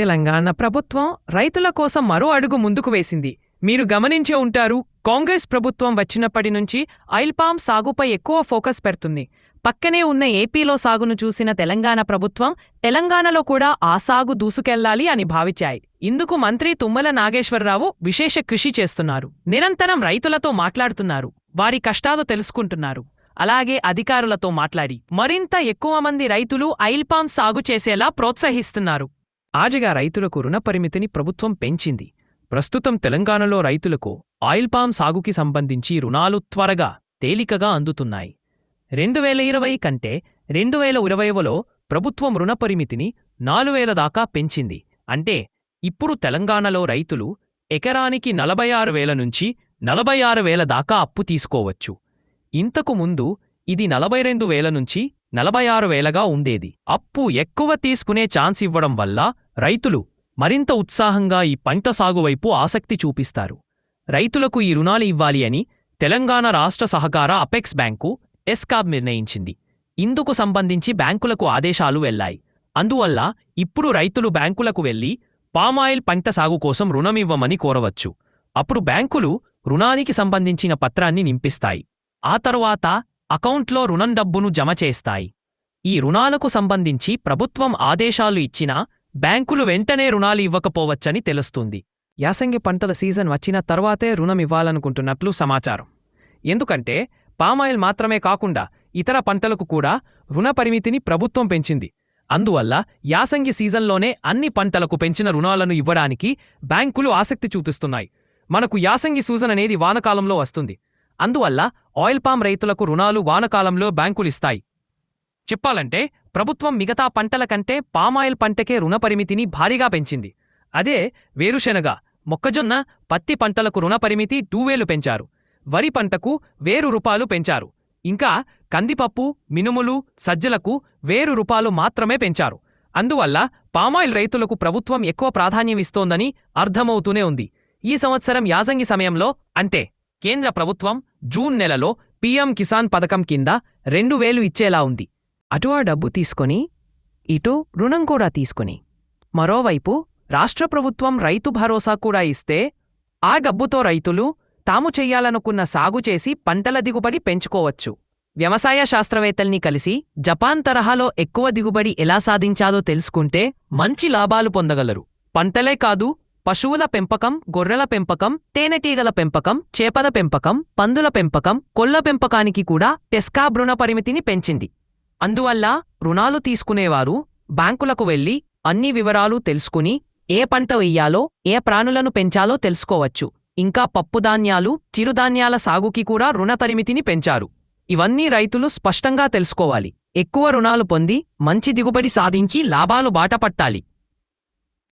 తెలంగాణ ప్రభుత్వం రైతుల కోసం మరో అడుగు ముందుకు వేసింది. మీరు గమనించే ఉంటారు కాంగ్రెస్ ప్రభుత్వం వచ్చినప్పటి నుంచి ఆయిల్పామ్ సాగుపై ఎక్కువ ఫోకస్ పెడుతుంది. పక్కనే ఉన్న ఏపీలో సాగును చూసిన తెలంగాణ ప్రభుత్వం తెలంగాణలో కూడా ఆ సాగు దూసుకెళ్ళాలి అని భావించాయి. ఇందుకు మంత్రి తుమ్మల నాగేశ్వరరావు విశేష కృషి చేస్తున్నారు. నిరంతరం రైతులతో మాట్లాడుతున్నారు. వారి కష్టాలు తెలుసుకుంటున్నారు. అలాగే అధికారులతో మాట్లాడి మరింత ఎక్కువ మంది రైతులు ఐల్పాన్ పామ్ సాగు చేసేలా ప్రోత్సహిస్తున్నారు. ఆజగా రైతులకు రుణ పరిమితిని ప్రభుత్వం పెంచింది. ప్రస్తుతం తెలంగాణలో రైతులకు ఆయిల్ పామ్ సాగుకి సంబంధించి రుణాలు త్వరగా తేలికగా అందుతున్నాయి. రెండు వేల ఇరవై కంటే రెండు వేల ఇరవైవలో ప్రభుత్వం రుణ పరిమితిని నాలువేల దాకా పెంచింది. అంటే ఇప్పుడు తెలంగాణలో రైతులు ఎకరానికి నలభై ఆరు వేల నుంచి నలభై ఆరు వేల దాకా అప్పు తీసుకోవచ్చు. ఇంతకు ముందు ఇది నలభై రెండు వేల నుంచి నలభై ఆరు వేలగా ఉండేది. అప్పు ఎక్కువ తీసుకునే ఛాన్స్ ఇవ్వడం వల్ల రైతులు మరింత ఉత్సాహంగా ఈ పంట సాగువైపు ఆసక్తి చూపిస్తారు. రైతులకు ఈ రుణాలు ఇవ్వాలి అని తెలంగాణ రాష్ట్ర సహకార అపెక్స్ బ్యాంకు ఎస్కాబ్ నిర్ణయించింది. ఇందుకు సంబంధించి బ్యాంకులకు ఆదేశాలు వెళ్ళాయి. అందువల్ల ఇప్పుడు రైతులు బ్యాంకులకు వెళ్ళి పామాయిల్ పంట సాగు కోసం రుణమివ్వమని కోరవచ్చు. అప్పుడు బ్యాంకులు రుణానికి సంబంధించిన పత్రాన్ని నింపిస్తాయి. ఆ తరువాత అకౌంట్లో రుణం డబ్బును జమ చేస్తాయి. ఈ రుణాలకు సంబంధించి ప్రభుత్వం ఆదేశాలు ఇచ్చినా బ్యాంకులు వెంటనే రుణాలు ఇవ్వకపోవచ్చని తెలుస్తుంది. యాసంగి పంటల సీజన్ వచ్చిన తర్వాతే రుణం ఇవ్వాలనుకుంటున్నట్లు సమాచారం. ఎందుకంటే పామాయిల్ మాత్రమే కాకుండా ఇతర పంటలకు కూడా రుణ పరిమితిని ప్రభుత్వం పెంచింది. అందువల్ల యాసంగి సీజన్లోనే అన్ని పంటలకు పెంచిన రుణాలను ఇవ్వడానికి బ్యాంకులు ఆసక్తి చూపిస్తున్నాయి. మనకు యాసంగి సీజన్ అనేది వానకాలంలో వస్తుంది. అందువల్ల ఆయిల్ పామ్ రైతులకు రుణాలు వానకాలంలో బ్యాంకులిస్తాయి చెప్పాలంటే ప్రభుత్వం మిగతా పంటల కంటే పామాయిల్ పంటకే రుణ పరిమితిని భారీగా పెంచింది. అదే వేరుశెనగ మొక్కజొన్న పత్తి పంటలకు రుణ పరిమితి టూవేలు పెంచారు. వరి పంటకు వేరు రూపాలు పెంచారు. ఇంకా కందిపప్పు మినుములు సజ్జలకు వేరు రూపాలు మాత్రమే పెంచారు. అందువల్ల పామాయిల్ రైతులకు ప్రభుత్వం ఎక్కువ ప్రాధాన్యం ఇస్తోందని అర్థమవుతూనే ఉంది. ఈ సంవత్సరం యాసంగి సమయంలో అంటే కేంద్ర ప్రభుత్వం జూన్ నెలలో పీఎం కిసాన్ పథకం కింద రెండు వేలు ఇచ్చేలా ఉంది. అటు ఆ డబ్బు తీసుకొని ఇటు రుణం కూడా తీసుకుని. మరోవైపు రాష్ట్ర ప్రభుత్వం రైతు భరోసా కూడా ఇస్తే ఆ డబ్బుతో రైతులు తాము చెయ్యాలనుకున్న సాగు చేసి పంటల దిగుబడి పెంచుకోవచ్చు. వ్యవసాయ శాస్త్రవేత్తల్ని కలిసి జపాన్ తరహాలో ఎక్కువ దిగుబడి ఎలా సాధించాలో తెలుసుకుంటే మంచి లాభాలు పొందగలరు. పంటలే కాదు పశువుల పెంపకం గొర్రెల పెంపకం తేనెటీగల పెంపకం చేపల పెంపకం పందుల పెంపకం కొల్ల పెంపకానికి కూడా టెస్కా బృణ పరిమితిని పెంచింది. అందువల్ల రుణాలు తీసుకునేవారు బ్యాంకులకు వెళ్ళి అన్ని వివరాలు తెలుసుకుని ఏ పంట వెయ్యాలో ఏ ప్రాణులను పెంచాలో తెలుసుకోవచ్చు. ఇంకా పప్పుధాన్యాలు చిరుధాన్యాల సాగుకి కూడా రుణ పరిమితిని పెంచారు. ఇవన్నీ రైతులు స్పష్టంగా తెలుసుకోవాలి. ఎక్కువ రుణాలు పొంది మంచి దిగుబడి సాధించి లాభాలు బాటపట్టాలి.